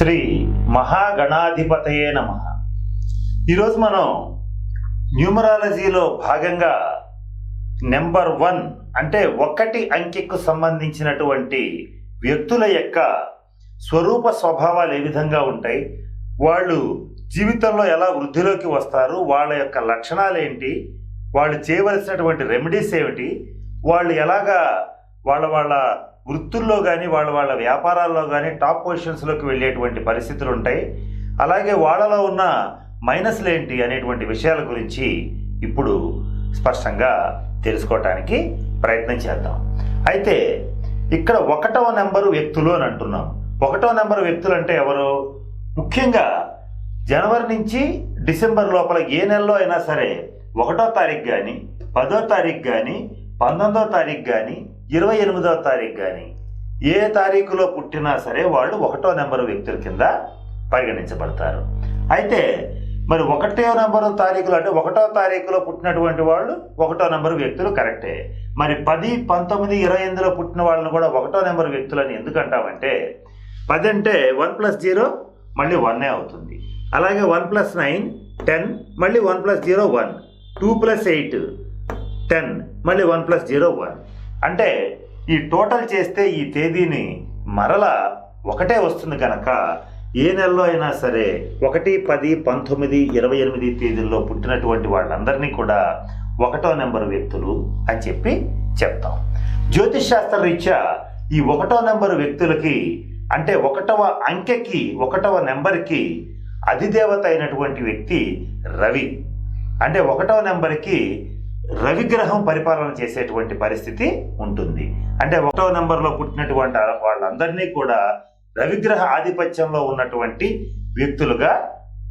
శ్రీ మహాగణాధిపతయే నమ. ఈరోజు మనం న్యూమరాలజీలో భాగంగా నెంబర్ వన్ అంటే ఒకటి అంకెకు సంబంధించినటువంటి వ్యక్తుల యొక్క స్వరూప స్వభావాలు ఏ విధంగా ఉంటాయి వాళ్ళు జీవితంలో ఎలా వృద్ధిలోకి వస్తారు వాళ్ళ యొక్క లక్షణాలు ఏంటి వాళ్ళు చేయవలసినటువంటి రెమెడీస్ ఏమిటి వాళ్ళు ఎలాగా వాళ్ళ వాళ్ళ వృత్తుల్లో కానీ వాళ్ళ వాళ్ళ వ్యాపారాల్లో కానీ టాప్ పొజిషన్స్లోకి వెళ్ళేటువంటి పరిస్థితులు ఉంటాయి అలాగే వాళ్ళలో ఉన్న మైనస్లు ఏంటి అనేటువంటి విషయాల గురించి ఇప్పుడు స్పష్టంగా తెలుసుకోవటానికి ప్రయత్నం చేద్దాం. అయితే ఇక్కడ ఒకటవ నెంబరు వ్యక్తులు అని అంటున్నాం. ఒకటో నెంబర్ వ్యక్తులు అంటే ఎవరు? ముఖ్యంగా జనవరి నుంచి డిసెంబర్ లోపల ఏ నెలలో అయినా సరే ఒకటో తారీఖు కానీ పదో తారీఖు కానీ పంతొమ్మిదో తారీఖు కానీ ఇరవై ఎనిమిదో తారీఖు కానీ ఏ తారీఖులో పుట్టినా సరే వాళ్ళు ఒకటో నెంబరు వ్యక్తుల కింద పరిగణించబడతారు. అయితే మరి ఒకటో నెంబరు తారీఖులు అంటే ఒకటో తారీఖులో పుట్టినటువంటి వాళ్ళు ఒకటో నెంబరు వ్యక్తులు కరెక్టే. మరి పది పంతొమ్మిది ఇరవై ఎనిమిదిలో పుట్టిన వాళ్ళని కూడా ఒకటో నెంబరు వ్యక్తులని ఎందుకు అంటామంటే పది అంటే వన్ ప్లస్ జీరో మళ్ళీ వన్నే అవుతుంది. అలాగే వన్ ప్లస్ నైన్ టెన్ మళ్ళీ one plus zero one. Two plus eight ten మళ్ళీ వన్ ప్లస్ జీరో వన్. అంటే ఈ టోటల్ చేస్తే ఈ తేదీని మరల ఒకటే వస్తుంది కనుక ఏ నెలలో అయినా సరే ఒకటి పది పంతొమ్మిది ఇరవై ఎనిమిది తేదీల్లో పుట్టినటువంటి వాళ్ళందరినీ కూడా ఒకటో నెంబర్ వ్యక్తులు అని చెప్పి చెప్తాం. జ్యోతిష్ శాస్త్ర రీత్యా ఈ ఒకటో నెంబర్ వ్యక్తులకి అంటే ఒకటవ అంకెకి ఒకటవ నెంబర్కి అధిదేవత అయినటువంటి వ్యక్తి రవి. అంటే ఒకటవ నెంబర్కి రవిగ్రహం పరిపాలన చేసేటువంటి పరిస్థితి ఉంటుంది. అంటే ఒకటో నెంబర్లో పుట్టినటువంటి వాళ్ళందరినీ కూడా రవిగ్రహ ఆధిపత్యంలో ఉన్నటువంటి వ్యక్తులుగా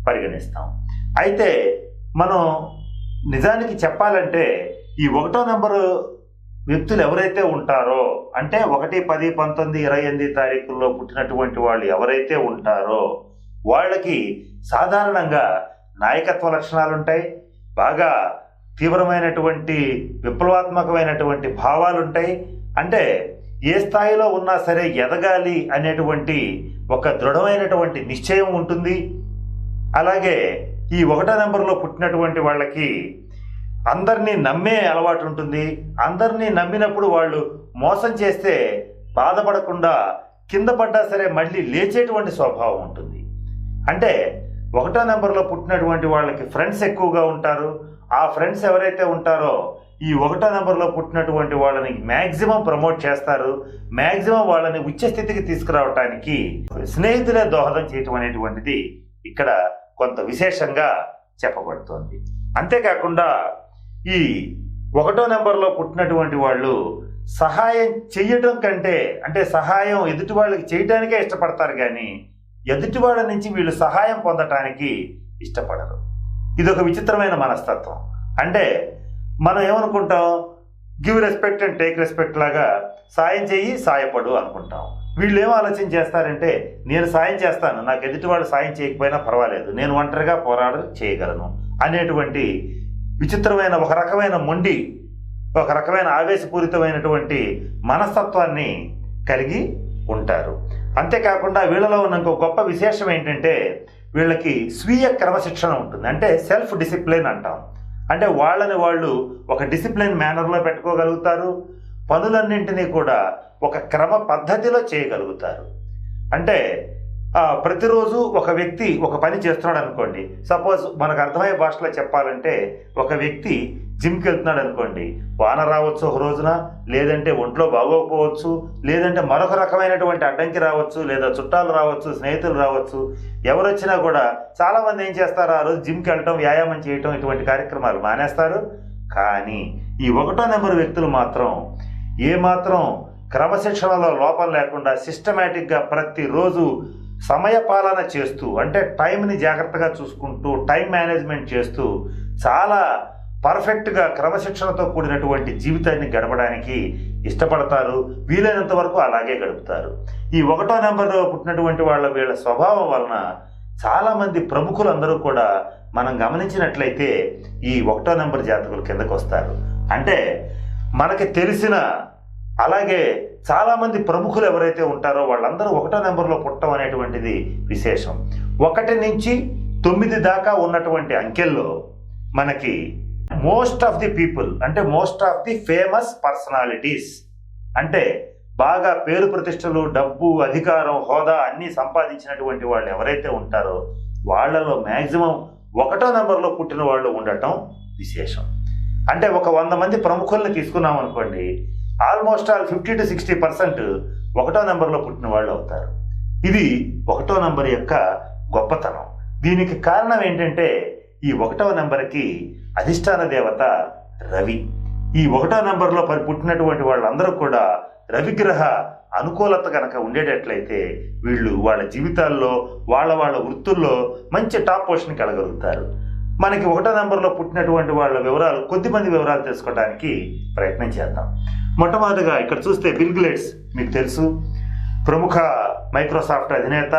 పరిగణిస్తాం. అయితే మనం నిజానికి చెప్పాలంటే ఈ ఒకటో నెంబరు వ్యక్తులు ఎవరైతే ఉంటారో అంటే ఒకటి పది పంతొమ్మిది ఇరవై ఎనిమిది తారీఖుల్లో పుట్టినటువంటి వాళ్ళు ఎవరైతే ఉంటారో వాళ్ళకి సాధారణంగా నాయకత్వ లక్షణాలు ఉంటాయి బాగా తీవ్రమైనటువంటి విప్లవాత్మకమైనటువంటి భావాలు ఉంటాయి అంటే ఏ స్థాయిలో ఉన్నా సరే ఎదగాలి అనేటువంటి ఒక దృఢమైనటువంటి నిశ్చయం ఉంటుంది. అలాగే ఈ ఒకటో నెంబర్లో పుట్టినటువంటి వాళ్ళకి అందరినీ నమ్మే అలవాటు ఉంటుంది. అందరినీ నమ్మినప్పుడు వాళ్ళు మోసం చేస్తే బాధపడకుండా కింద పడ్డా సరే మళ్ళీ లేచేటువంటి స్వభావం ఉంటుంది. అంటే ఒకటో నెంబర్లో పుట్టినటువంటి వాళ్ళకి ఫ్రెండ్స్ ఎక్కువగా ఉంటారు. ఆ ఫ్రెండ్స్ ఎవరైతే ఉంటారో ఈ ఒకటో నెంబర్లో పుట్టినటువంటి వాళ్ళని మ్యాక్సిమం ప్రమోట్ చేస్తారు. మ్యాక్సిమం వాళ్ళని ఉచ్చస్థితికి తీసుకురావటానికి స్నేహితులే దోహదం చేయటం అనేటువంటిది ఇక్కడ కొంత విశేషంగా చెప్పబడుతోంది. అంతేకాకుండా ఈ ఒకటో నెంబర్లో పుట్టినటువంటి వాళ్ళు సహాయం చెయ్యటం కంటే అంటే సహాయం ఎదుటి వాళ్ళకి చేయడానికే ఇష్టపడతారు కానీ ఎదుటి వాళ్ళ నుంచి వీళ్ళు సహాయం పొందటానికి ఇష్టపడరు. ఇది ఒక విచిత్రమైన మనస్తత్వం. అంటే మనం ఏమనుకుంటాం? Give respect and take respect లాగా సాయం చేయి సాయపడు అనుకుంటాం. వీళ్ళు ఏం ఆలోచన చేస్తారంటే నేను సాయం చేస్తాను. నాకు ఎదుటివాడు సాయం చేయకపోయినా పర్వాలేదు. నేను ఒంటరిగా పోరాడ చేయగలను. అనేటువంటి విచిత్రమైన ఒక రకమైన మొండి ఒక రకమైన ఆవేశపూరితమైనటువంటి మనస్తత్వాన్ని కలిగి ఉంటారు. అంతేకాకుండా వీళ్ళలో ఉన్న ఇంకో గొప్ప విశేషం ఏంటంటే వీళ్ళకి స్వీయ క్రమశిక్షణ ఉంటుంది. అంటే సెల్ఫ్ డిసిప్లిన్ అంటాం. అంటే వాళ్ళని వాళ్ళు ఒక డిసిప్లిన్ మేనర్లో పెట్టుకోగలుగుతారు. పనులన్నింటినీ కూడా ఒక క్రమ పద్ధతిలో చేయగలుగుతారు. అంటే ప్రతిరోజు ఒక వ్యక్తి ఒక పని చేస్తున్నాడు అనుకోండి సపోజ్ మనకు అర్థమయ్యే భాషలో చెప్పాలంటే ఒక వ్యక్తి జిమ్కి వెళ్తున్నాడు అనుకోండి వాన రావచ్చు ఒక రోజున లేదంటే ఒంట్లో బాగోకపోవచ్చు లేదంటే మరొక రకమైనటువంటి అడ్డంకి రావచ్చు లేదా చుట్టాలు రావచ్చు స్నేహితులు రావచ్చు ఎవరు వచ్చినా కూడా చాలామంది ఏం చేస్తారు? ఆ రోజు జిమ్కి వెళ్ళటం వ్యాయామం చేయటం ఇటువంటి కార్యక్రమాలు మానేస్తారు. కానీ ఈ ఒకటో నెంబర్ వ్యక్తులు మాత్రం ఏమాత్రం క్రమశిక్షణలో లోపం లేకుండా సిస్టమేటిక్గా ప్రతిరోజు సమయపాలన చేస్తూ అంటే టైంని జాగ్రత్తగా చూసుకుంటూ టైం మేనేజ్మెంట్ చేస్తూ చాలా పర్ఫెక్ట్గా క్రమశిక్షణతో కూడినటువంటి జీవితాన్ని గడపడానికి ఇష్టపడతారు. వీలైనంత వరకు అలాగే గడుపుతారు. ఈ ఒకటో నెంబర్లో పుట్టినటువంటి వాళ్ళ వీళ్ళ స్వభావం వలన చాలామంది ప్రముఖులందరూ కూడా మనం గమనించినట్లయితే ఈ ఒకటో నెంబర్ జాతకులు కిందకు వస్తారు అంటే మనకి తెలిసిన అలాగే చాలామంది ప్రముఖులు ఎవరైతే ఉంటారో వాళ్ళందరూ ఒకటో నెంబర్లో పుట్టడం అనేటువంటిది విశేషం. ఒకటి నుంచి తొమ్మిది దాకా ఉన్నటువంటి అంకెల్లో మనకి మోస్ట్ ఆఫ్ ది పీపుల్ అంటే most of the famous personalities అంటే బాగా పేరు ప్రతిష్టలు డబ్బు అధికారం హోదా అన్నీ సంపాదించినటువంటి వాళ్ళు ఎవరైతే ఉంటారో వాళ్ళలో మ్యాక్సిమం ఒకటో నెంబర్లో పుట్టిన వాళ్ళు ఉండటం విశేషం. అంటే ఒక వంద మంది ప్రముఖుల్ని తీసుకున్నాం అనుకోండి almost all fifty to sixty percent ఒకటో నెంబర్లో పుట్టిన వాళ్ళు అవుతారు. ఇది ఒకటో నెంబర్ యొక్క గొప్పతనం. దీనికి కారణం ఏంటంటే ఈ ఒకటవ నెంబర్కి అధిష్టాన దేవత రవి. ఈ ఒకటో నెంబర్లో పరి పుట్టినటువంటి వాళ్ళందరూ కూడా రవిగ్రహ అనుకూలత కనుక ఉండేటట్లయితే వీళ్ళు వాళ్ళ జీవితాల్లో వాళ్ళ వాళ్ళ వృత్తుల్లో మంచి టాప్ పొజిషన్ కలగలుగుతారు మనకి ఒకటో నెంబర్లో పుట్టినటువంటి వాళ్ళ వివరాలు కొద్దిమంది వివరాలు తెలుసుకోవడానికి ప్రయత్నం చేద్దాం. మొట్టమొదటిగా ఇక్కడ చూస్తే బిల్ గ్లేట్స్ మీకు తెలుసు. ప్రముఖ మైక్రోసాఫ్ట్ అధినేత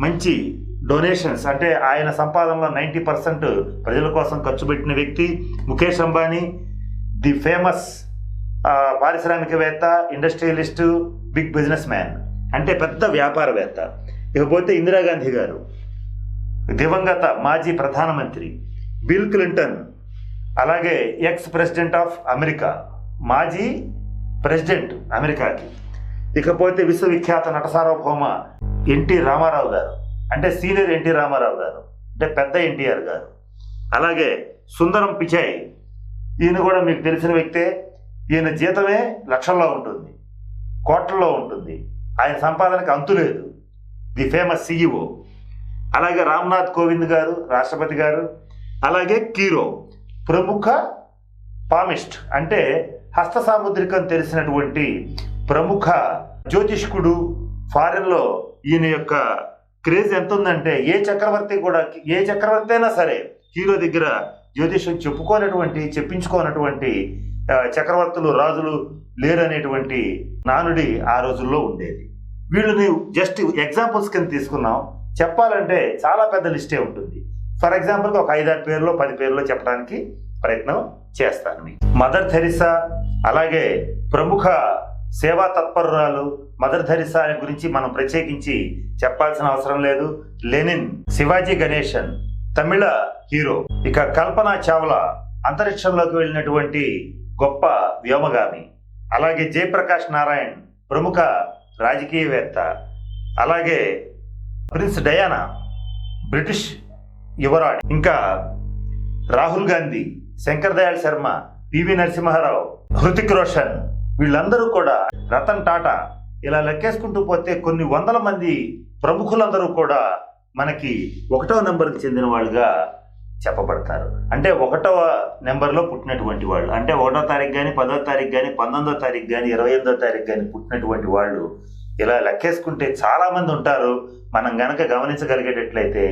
మంచి డొనేషన్స్ అంటే ఆయన సంపాదనలో నైంటీ పర్సెంట్ ప్రజల కోసం ఖర్చు పెట్టిన వ్యక్తి ముఖేష్ అంబానీ ది ఫేమస్ పారిశ్రామికవేత్త ఇండస్ట్రియలిస్టు బిగ్ బిజినెస్ మ్యాన్ అంటే పెద్ద వ్యాపారవేత్త. ఇకపోతే ఇందిరాగాంధీ గారు దివంగత మాజీ ప్రధానమంత్రి. బిల్ క్లింటన్ అలాగే ఎక్స్ ప్రెసిడెంట్ ఆఫ్ అమెరికా మాజీ ప్రెసిడెంట్ అమెరికాకి. ఇకపోతే విశ్వవిఖ్యాత నట సార్వభౌమ ఎన్టీ రామారావు గారు అంటే సీనియర్ ఎన్టీ రామారావు గారు అంటే పెద్ద ఎన్టీఆర్ గారు. అలాగే సుందరం పిచాయ్ ఈయన కూడా మీకు తెలిసిన వ్యక్తే ఈయన జీతమే లక్షల్లో ఉంటుంది కోట్లలో ఉంటుంది ఆయన సంపాదనకు అంతు లేదు. ది ఫేమస్ సిఇఓ అలాగే రామ్నాథ్ కోవింద్ గారు రాష్ట్రపతి గారు అలాగే కీరో. ప్రముఖ పామిస్ట్ అంటే హస్త సాముద్రికం తెలిసినటువంటి ప్రముఖ జ్యోతిష్కుడు ఫారెన్లో ఈయన యొక్క క్రేజ్ ఎంత ఉందంటే ఏ చక్రవర్తి కూడా ఏ చక్రవర్తి అయినా సరే హీరో దగ్గర జ్యోతిష్యం చెప్పుకోనటువంటి చెప్పించుకోనటువంటి చక్రవర్తులు రాజులు లేరనేటువంటి నానుడి ఆ రోజుల్లో ఉండేది. వీళ్ళని జస్ట్ ఎగ్జాంపుల్స్ కింద తీసుకున్నాం. చెప్పాలంటే చాలా పెద్ద లిస్టే ఉంటుంది. ఫర్ ఎగ్జాంపుల్గా ఒక ఐదారు పేర్లో పది పేర్లో చెప్పడానికి ప్రయత్నం చేస్తాను మీకు. మదర్ థెరిసా అలాగే ప్రముఖ సేవా తత్పరురాలు మదర్ థెరిసా గురించి మనం ప్రత్యేకించి చెప్పాల్సిన అవసరం లేదు. Lenin Sivaji Ganesan Tamil hero. ఇక కల్పన చావ్లా అంతరిక్షంలోకి వెళ్ళినటువంటి గొప్ప వ్యోమగామి. అలాగే జయప్రకాష్ నారాయణ్ ప్రముఖ రాజకీయవేత్త. అలాగే ప్రిన్స్ డయానా బ్రిటిష్ యువరాణి. ఇంకా రాహుల్ గాంధీ శంకర్ దయాళ్ శర్మ పివి నరసింహారావు హృతిక్ రోషన్ వీళ్ళందరూ కూడా రతన్ టాటా ఇలా లెక్కేసుకుంటూ పోతే కొన్ని వందల మంది ప్రముఖులందరూ కూడా మనకి ఒకటవ నెంబర్కి చెందిన వాళ్ళుగా చెప్పబడతారు. అంటే ఒకటవ నెంబర్లో పుట్టినటువంటి వాళ్ళు. అంటే ఒకటో తారీఖు కానీ పదో తారీఖు కానీ పంతొమ్మిదో తారీఖు కానీ ఇరవై ఎనిమిదో తారీఖు కానీ పుట్టినటువంటి వాళ్ళు ఇలా లెక్కేసుకుంటే చాలామంది ఉంటారు. మనం గనక గమనించగలిగేటట్లయితే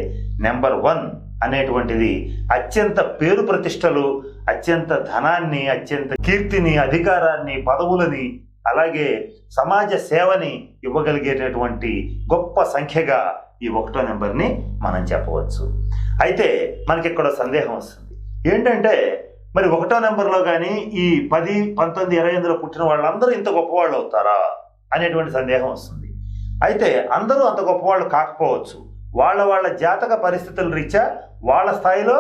నెంబర్ వన్ అనేటువంటిది అత్యంత పేరు ప్రతిష్టలు అత్యంత ధనాన్ని అత్యంత కీర్తిని అధికారాన్ని పదవులని అలాగే సమాజ సేవని ఇవ్వగలిగేటటువంటి గొప్ప సంఖ్యగా ఈ ఒకటో నెంబర్ని మనం చెప్పవచ్చు. అయితే మనకి ఇక్కడ సందేహం వస్తుంది. ఏంటంటే మరి ఒకటో నెంబర్లో కానీ ఈ పది పంతొమ్మిది ఇరవై ఎనిమిదిలో పుట్టిన వాళ్ళందరూ ఇంత గొప్పవాళ్ళు అవుతారా? అనేటువంటి సందేహం వస్తుంది. అయితే అందరూ అంత గొప్పవాళ్ళు కాకపోవచ్చు. వాళ్ళ వాళ్ళ జాతక పరిస్థితుల రీత్యా వాళ్ళ స్థాయిలో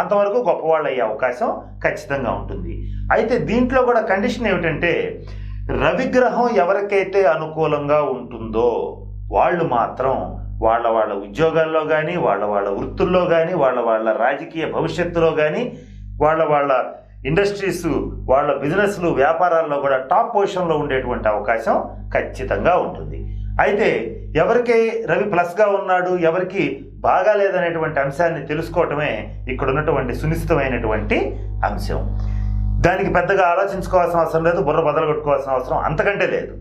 అంతవరకు గొప్పవాళ్ళు అయ్యే అవకాశం ఖచ్చితంగా ఉంటుంది. అయితే దీంట్లో కూడా కండిషన్ ఏమిటంటే రవిగ్రహం ఎవరికైతే అనుకూలంగా ఉంటుందో వాళ్ళు మాత్రం వాళ్ళ వాళ్ళ ఉద్యోగాల్లో కానీ వాళ్ళ వాళ్ళ వృత్తుల్లో కానీ వాళ్ళ వాళ్ళ రాజకీయ భవిష్యత్తులో కానీ వాళ్ళ వాళ్ళ ఇండస్ట్రీస్ వాళ్ళ బిజినెస్లు వ్యాపారాల్లో కూడా టాప్ పొజిషన్లో ఉండేటువంటి అవకాశం ఖచ్చితంగా ఉంటుంది. అయితే ఎవరికి రవి ప్లస్గా ఉన్నాడు ఎవరికి బాగాలేదనేటువంటి అంశాన్ని తెలుసుకోవటమే ఇక్కడ ఉన్నటువంటి సునిశ్చితమైనటువంటి అంశం. దానికి పెద్దగా ఆలోచించుకోవాల్సిన అవసరం లేదు బుర్ర బదలు కొట్టుకోవాల్సిన అవసరం అంతకంటే లేదు.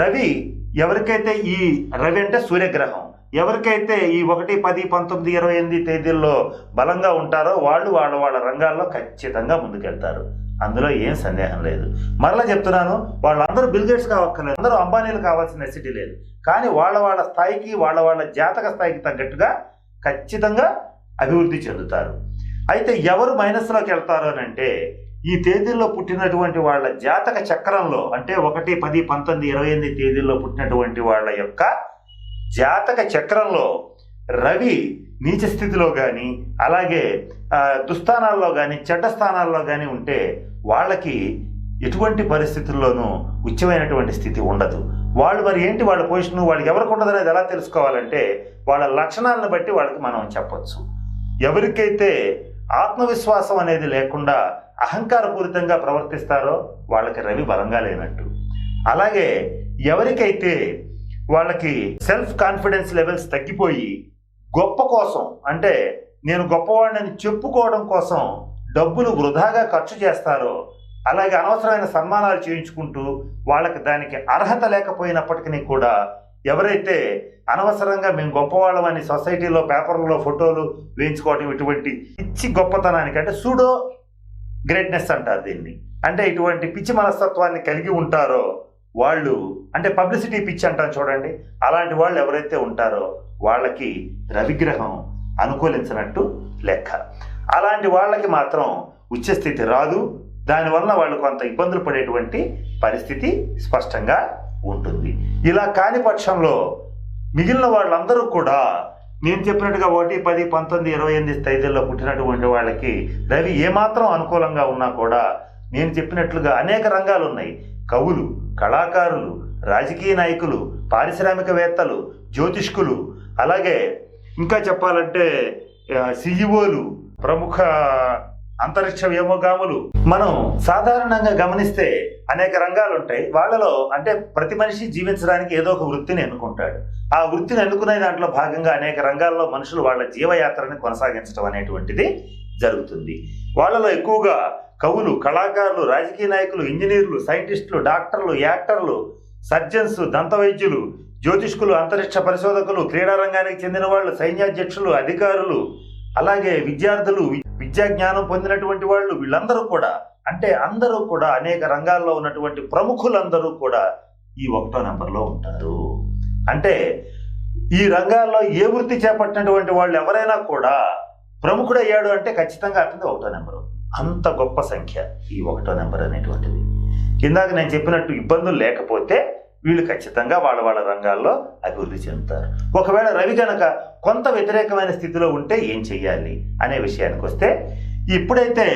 రవి ఎవరికైతే ఈ రవి అంటే సూర్యగ్రహం ఎవరికైతే ఈ ఒకటి పది పంతొమ్మిది ఇరవై ఎనిమిది తేదీల్లో బలంగా ఉంటారో వాళ్ళు వాళ్ళ వాళ్ళ రంగాల్లో ఖచ్చితంగా ముందుకెళ్తారు. అందులో ఏం సందేహం లేదు. మరలా చెప్తున్నాను వాళ్ళందరూ బిల్గేట్స్ కావక్కర్లేదు. అందరూ అంబానీలు కావాల్సిన నెసిటీ లేదు. కానీ వాళ్ళ వాళ్ళ స్థాయికి వాళ్ళ వాళ్ళ జాతక స్థాయికి తగ్గట్టుగా ఖచ్చితంగా అభివృద్ధి చెందుతారు. అయితే ఎవరు మైనస్లోకి వెళ్తారు అని అంటే ఈ తేదీల్లో పుట్టినటువంటి వాళ్ళ జాతక చక్రంలో అంటే ఒకటి పది పంతొమ్మిది ఇరవై ఎనిమిది తేదీల్లో పుట్టినటువంటి వాళ్ళ యొక్క జాతక చక్రంలో రవి నీచ స్థితిలో కానీ అలాగే దుస్థానాల్లో కానీ చెడ్డ స్థానాల్లో కానీ ఉంటే వాళ్ళకి ఎటువంటి పరిస్థితుల్లోనూ ఉచ్చమైనటువంటి స్థితి ఉండదు. వాళ్ళు మరి ఏంటి వాళ్ళ పొజిషన్ వాళ్ళకి ఎవరికి ఉండదు అనేది ఎలా తెలుసుకోవాలంటే వాళ్ళ లక్షణాలను బట్టి వాళ్ళకి మనం చెప్పొచ్చు. ఎవరికైతే ఆత్మవిశ్వాసం అనేది లేకుండా అహంకారపూరితంగా ప్రవర్తిస్తారో వాళ్ళకి రవి బలంగా లేనట్టు. అలాగే ఎవరికైతే వాళ్ళకి సెల్ఫ్ కాన్ఫిడెన్స్ లెవెల్స్ తగ్గిపోయి గొప్ప కోసం అంటే నేను గొప్పవాడిని చెప్పుకోవడం కోసం డబ్బులు వృధాగా ఖర్చు చేస్తారో అలాగే అనవసరమైన సన్మానాలు చేయించుకుంటూ వాళ్ళకి దానికి అర్హత లేకపోయినప్పటికీ కూడా ఎవరైతే అనవసరంగా మేము గొప్పవాళ్ళమని సొసైటీలో పేపర్లలో ఫోటోలు వేయించుకోవడం ఇటువంటి పిచ్చి గొప్పతనానికి అంటే సూడో గ్రేట్నెస్ అంటారు దీన్ని. అంటే ఇటువంటి పిచ్చి మనస్తత్వాన్ని కలిగి ఉంటారో వాళ్ళు అంటే పబ్లిసిటీ పిచ్చి అంటాం చూడండి అలాంటి వాళ్ళు ఎవరైతే ఉంటారో వాళ్ళకి రవిగ్రహం అనుకూలించినట్టు లెక్క. అలాంటి వాళ్ళకి మాత్రం ఉచ్చస్థితి రాదు దానివల్ల వాళ్ళు కొంత ఇబ్బందులు పడేటువంటి పరిస్థితి స్పష్టంగా ఉంటుంది. ఇలా కాని పక్షంలో మిగిలిన వాళ్ళందరూ కూడా నేను చెప్పినట్టుగా ఒకటి పది పంతొమ్మిది ఇరవై ఎనిమిది తేదీల్లో పుట్టినటువంటి వాళ్ళకి రవి ఏమాత్రం అనుకూలంగా ఉన్నా కూడా నేను చెప్పినట్లుగా అనేక రంగాలు ఉన్నాయి కవులు కళాకారులు రాజకీయ నాయకులు పారిశ్రామికవేత్తలు జ్యోతిష్కులు అలాగే ఇంకా చెప్పాలంటే సిఇఓలు ప్రముఖ అంతరిక్ష వ్యోమగాములు. మనం సాధారణంగా గమనిస్తే అనేక రంగాలు ఉంటాయి వాళ్ళలో అంటే ప్రతి మనిషి జీవించడానికి ఏదో ఒక వృత్తిని ఎన్నుకుంటాడు. ఆ వృత్తిని ఎన్నుకునే దాంట్లో భాగంగా అనేక రంగాల్లో మనుషులు వాళ్ళ జీవయాత్రని కొనసాగించడం అనేటువంటిది జరుగుతుంది. వాళ్ళలో ఎక్కువగా కవులు కళాకారులు రాజకీయ నాయకులు ఇంజనీర్లు సైంటిస్టులు డాక్టర్లు యాక్టర్లు సర్జన్స్ దంతవైద్యులు జ్యోతిష్కులు అంతరిక్ష పరిశోధకులు క్రీడా రంగానికి చెందిన వాళ్ళు సైన్యాధ్యక్షులు అధికారులు అలాగే విద్యార్థులు విద్యా జ్ఞానం పొందినటువంటి వాళ్ళు వీళ్ళందరూ కూడా అంటే అందరూ కూడా అనేక రంగాల్లో ఉన్నటువంటి ప్రముఖులందరూ కూడా ఈ ఒకటో నెంబర్లో ఉంటారు. అంటే ఈ రంగాల్లో ఏ వృత్తి చేపట్టినటువంటి వాళ్ళు ఎవరైనా కూడా ప్రముఖుడయ్యాడు అంటే ఖచ్చితంగా అతనిది ఒకటో నెంబరు. అంత గొప్ప సంఖ్య ఈ ఒకటో నెంబర్ అనేటువంటిది. ఇందాక నేను చెప్పినట్టు ఇబ్బందులు లేకపోతే వీళ్ళు ఖచ్చితంగా వాళ్ళ వాళ్ళ రంగాల్లో అభివృద్ధి చెందుతారు. ఒకవేళ రవి గనక కొంత వ్యతిరేకమైన స్థితిలో ఉంటే ఏం చెయ్యాలి అనే విషయానికి వస్తే ఇప్పుడైతే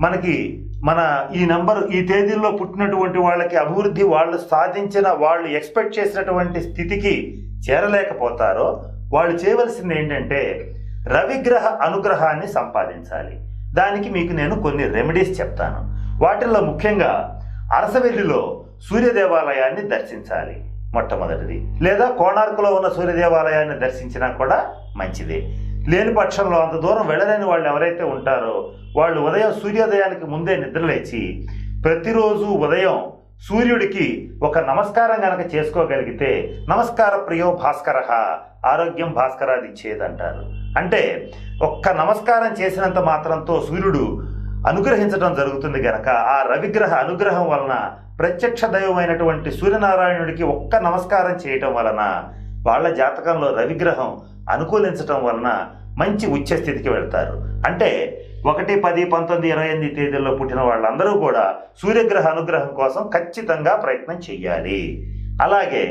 మనకి మన ఈ నంబర్ ఈ తేదీల్లో పుట్టినటువంటి వాళ్ళకి అభివృద్ధి వాళ్ళు సాధించిన వాళ్ళు ఎక్స్పెక్ట్ చేసినటువంటి స్థితికి చేరలేకపోతారో వాళ్ళు చేయవలసింది ఏంటంటే రవిగ్రహ అనుగ్రహాన్ని సంపాదించాలి. దానికి మీకు నేను కొన్ని రెమెడీస్ చెప్తాను. వాటిల్లో ముఖ్యంగా అరసవెల్లిలో సూర్య దేవాలయాన్ని దర్శించాలి మొట్టమొదటిది. లేదా కోణార్కులో ఉన్న సూర్య దేవాలయాన్ని దర్శించినా కూడా మంచిదే. లేని పక్షంలో అంత దూరం వెళ్ళలేని వాళ్ళు ఎవరైతే ఉంటారో వాళ్ళు ఉదయం సూర్యోదయానికి ముందే నిద్రలేచి ప్రతిరోజు ఉదయం సూర్యుడికి ఒక నమస్కారం గనక చేసుకోగలిగితే నమస్కార ప్రియో భాస్కర ఆరోగ్యం భాస్కరాది ఇచ్చేదంటారు అంటే ఒక్క నమస్కారం చేసినంత మాత్రంతో సూర్యుడు అనుగ్రహించడం జరుగుతుంది గనక ఆ రవిగ్రహ అనుగ్రహం వలన ప్రత్యక్ష దైవమైనటువంటి సూర్యనారాయణుడికి ఒక్క నమస్కారం చేయటం వలన వాళ్ళ జాతకంలో రవిగ్రహం అనుకూలించటం వలన మంచి ఉచ్చ స్థితికి వెళ్తారు. అంటే ఒకటి పది పంతొమ్మిది ఇరవై ఎనిమిది తేదీల్లో పుట్టిన వాళ్ళందరూ కూడా సూర్యగ్రహ అనుగ్రహం కోసం ఖచ్చితంగా ప్రయత్నం చేయాలి అలాగే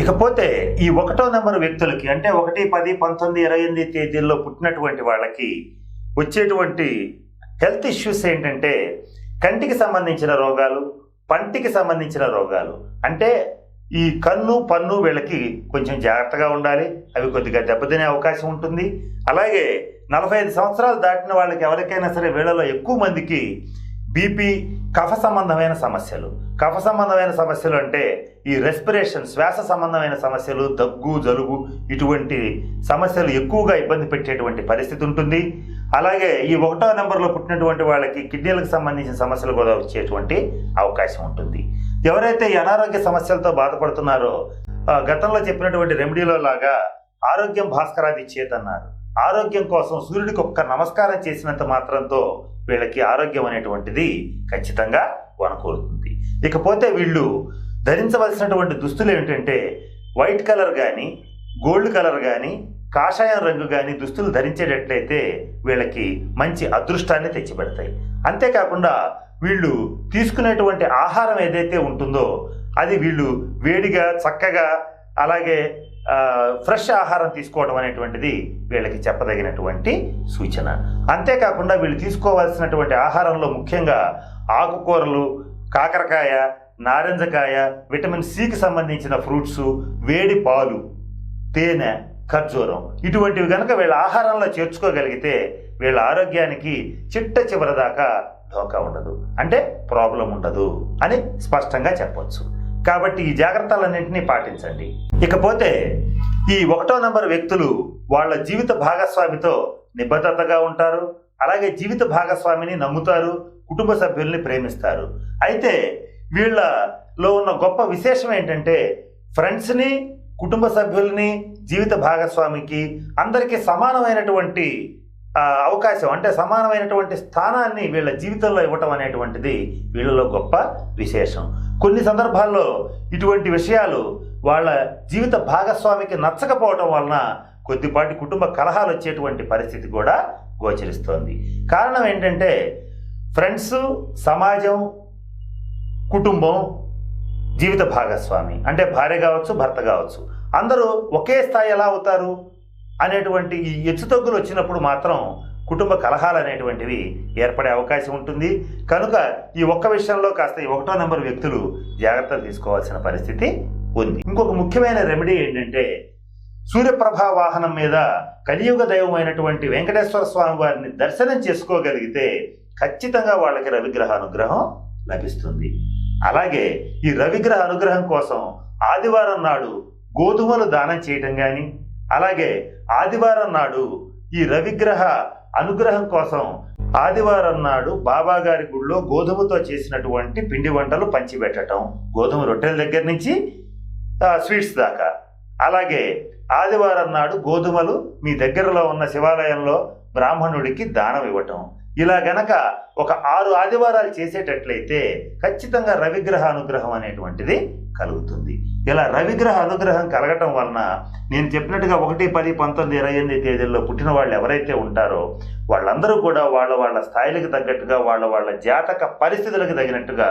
ఇకపోతే ఈ ఒకటో నెంబర్ వ్యక్తులకి అంటే ఒకటి పది పంతొమ్మిది ఇరవై ఎనిమిది తేదీల్లో పుట్టినటువంటి వాళ్ళకి వచ్చేటువంటి హెల్త్ ఇష్యూస్ ఏంటంటే కంటికి సంబంధించిన రోగాలు పంటికి సంబంధించిన రోగాలు. అంటే ఈ కన్ను పన్ను వీళ్ళకి కొంచెం జాగ్రత్తగా ఉండాలి. అవి కొద్దిగా దెబ్బతినే అవకాశం ఉంటుంది. అలాగే నలభై ఐదు సంవత్సరాలు దాటిన వాళ్ళకి ఎవరికైనా సరే వీళ్ళలో ఎక్కువ మందికి బీపీ కఫ సంబంధమైన సమస్యలు. కఫ సంబంధమైన సమస్యలు అంటే ఈ రెస్పిరేషన్ శ్వాస సంబంధమైన సమస్యలు దగ్గు జలుబు ఇటువంటి సమస్యలు ఎక్కువగా ఇబ్బంది పెట్టేటువంటి పరిస్థితి ఉంటుంది. అలాగే ఈ ఒకటో నెంబర్లో పుట్టినటువంటి వాళ్ళకి కిడ్నీలకు సంబంధించిన సమస్యలు కూడా వచ్చేటువంటి అవకాశం ఉంటుంది. ఎవరైతే ఈ అనారోగ్య సమస్యలతో బాధపడుతున్నారో గతంలో చెప్పినటువంటి రెమెడీలో లాగా ఆరోగ్యం భాస్కరాది చేతన్నారు ఆరోగ్యం కోసం సూర్యుడికి ఒక్క నమస్కారం చేసినంత మాత్రంతో వీళ్ళకి ఆరోగ్యం అనేటువంటిది ఖచ్చితంగా వనకూరుతుంది. ఇకపోతే వీళ్ళు ధరించవలసినటువంటి దుస్తులు ఏమిటంటే వైట్ కలర్ కానీ గోల్డ్ కలర్ కానీ కాషాయం రంగు కానీ దుస్తులు ధరించేటట్లయితే వీళ్ళకి మంచి అదృష్టాన్ని తెచ్చిపెడతాయి. అంతేకాకుండా వీళ్ళు తీసుకునేటువంటి ఆహారం ఏదైతే ఉంటుందో అది వీళ్ళు వేడిగా చక్కగా అలాగే ఫ్రెష్ ఆహారం తీసుకోవడం అనేటువంటిది వీళ్ళకి చెప్పదగినటువంటి సూచన. అంతేకాకుండా వీళ్ళు తీసుకోవాల్సినటువంటి ఆహారంలో ముఖ్యంగా ఆకుకూరలు కాకరకాయ నారింజకాయ విటమిన్ సికి సంబంధించిన ఫ్రూట్స్ వేడి పాలు తేనె ఖర్జూరం. ఇటువంటివి కనుక వీళ్ళ ఆహారంలో చేర్చుకోగలిగితే వీళ్ళ ఆరోగ్యానికి చిట్ట చివరిదాకా ఢోకా ఉండదు. అంటే ప్రాబ్లం ఉండదు అని స్పష్టంగా చెప్పవచ్చు కాబట్టి ఈ జాగ్రత్తలన్నింటినీ పాటించండి. ఇకపోతే ఈ ఒకటో నంబర్ వ్యక్తులు వాళ్ళ జీవిత భాగస్వామితో నిబద్ధతగా ఉంటారు అలాగే జీవిత భాగస్వామిని నమ్ముతారు కుటుంబ సభ్యుల్ని ప్రేమిస్తారు. అయితే వీళ్ళలో ఉన్న గొప్ప విశేషం ఏంటంటే ఫ్రెండ్స్ని కుటుంబ సభ్యుల్ని జీవిత భాగస్వామికి అందరికీ సమానమైనటువంటి అవకాశం అంటే సమానమైనటువంటి స్థానాన్ని వీళ్ళ జీవితంలో ఇవ్వటం అనేటువంటిది వీళ్ళలో గొప్ప విశేషం. కొన్ని సందర్భాల్లో ఇటువంటి విషయాలు వాళ్ళ జీవిత భాగస్వామికి నచ్చకపోవటం వలన కొద్దిపాటి కుటుంబ కలహాలు వచ్చేటువంటి పరిస్థితి కూడా గోచరిస్తోంది. కారణం ఏంటంటే ఫ్రెండ్స్ సమాజం కుటుంబం జీవిత భాగస్వామి. అంటే భార్య కావచ్చు భర్త కావచ్చు. అందరూ ఒకే స్థాయి ఎలా అవుతారు? అనేటువంటి ఈ హెచ్చుతగ్గులు వచ్చినప్పుడు మాత్రం కుటుంబ కలహాలు అనేటువంటివి ఏర్పడే అవకాశం ఉంటుంది. కనుక ఈ ఒక్క విషయంలో కాస్త ఈ ఒకటో నెంబర్ వ్యక్తులు జాగ్రత్తలు తీసుకోవాల్సిన పరిస్థితి ఉంది. ఇంకొక ముఖ్యమైన రెమెడీ ఏంటంటే సూర్యప్రభ వాహనం మీద కలియుగ దైవమైనటువంటి వెంకటేశ్వర స్వామి వారిని దర్శనం చేసుకోగలిగితే ఖచ్చితంగా వాళ్ళకి రవిగ్రహ అనుగ్రహం లభిస్తుంది. అలాగే ఈ రవిగ్రహ అనుగ్రహం కోసం ఆదివారం నాడు గోధుమలు దానం చేయటం కానీ అలాగే ఆదివారం నాడు ఈ రవిగ్రహ అనుగ్రహం కోసం ఆదివారం నాడు బాబా గారి గుడిలో గోధుమతో చేసినటువంటి పిండి వంటలు పంచిపెట్టడం గోధుమ రొట్టెల దగ్గర నుంచి స్వీట్స్ దాకా. అలాగే ఆదివారం నాడు గోధుమలు మీ దగ్గరలో ఉన్న శివాలయంలో బ్రాహ్మణుడికి దానం ఇవ్వటం. ఇలా గనక ఒక ఆరు ఆదివారాలు చేసేటట్లయితే ఖచ్చితంగా రవిగ్రహ అనుగ్రహం అనేటువంటిది కలుగుతుంది. ఇలా రవిగ్రహ అనుగ్రహం కలగటం వలన నేను చెప్పినట్టుగా ఒకటి పది పంతొమ్మిది ఇరవై ఎనిమిది తేదీల్లో పుట్టిన వాళ్ళు ఎవరైతే ఉంటారో వాళ్ళందరూ కూడా వాళ్ళ వాళ్ళ స్థాయిలకు తగ్గట్టుగా వాళ్ళ వాళ్ళ జాతక పరిస్థితులకు తగినట్టుగా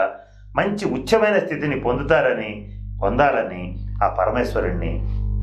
మంచి ఉచ్చమైన స్థితిని పొందుతారని పొందాలని ఆ పరమేశ్వరుణ్ణి